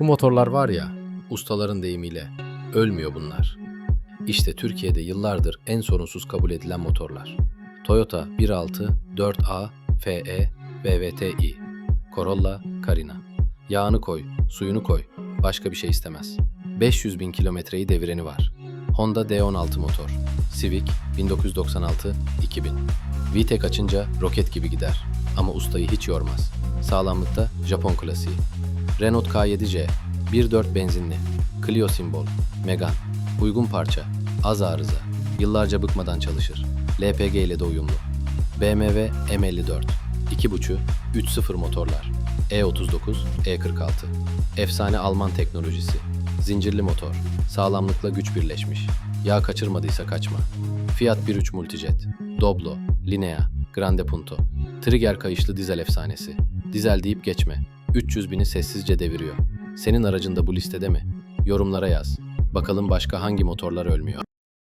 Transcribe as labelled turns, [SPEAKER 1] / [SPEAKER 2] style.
[SPEAKER 1] Bu motorlar var ya, ustaların deyimiyle ölmüyor bunlar. İşte Türkiye'de yıllardır en sorunsuz kabul edilen motorlar. Toyota 1.6, 4A, FE, VVTi, Corolla, Carina. Yağını koy, suyunu koy, başka bir şey istemez. 500 bin kilometreyi devireni var. Honda D16 motor. Civic 1996 2000. VTEC açınca roket gibi gider ama ustayı hiç yormaz. Sağlamlıkta Japon klasiği. Renault K7C 1.4 benzinli. Clio simbol. Megane. Uygun parça. Az arıza. Yıllarca bıkmadan çalışır. LPG ile de uyumlu. BMW M54. 2.5 3.0 motorlar. E39, E46. Efsane Alman teknolojisi. Zincirli motor. Sağlamlıkla güç birleşmiş. Yağ kaçırmadıysa kaçma. Fiat 1.3 Multijet. Doblo, Linea, Grande Punto. Trigger kayışlı dizel efsanesi. Dizel deyip geçme. 300 bini sessizce deviriyor. Senin aracın da bu listede mi? Yorumlara yaz. Bakalım başka hangi motorlar ölmüyor.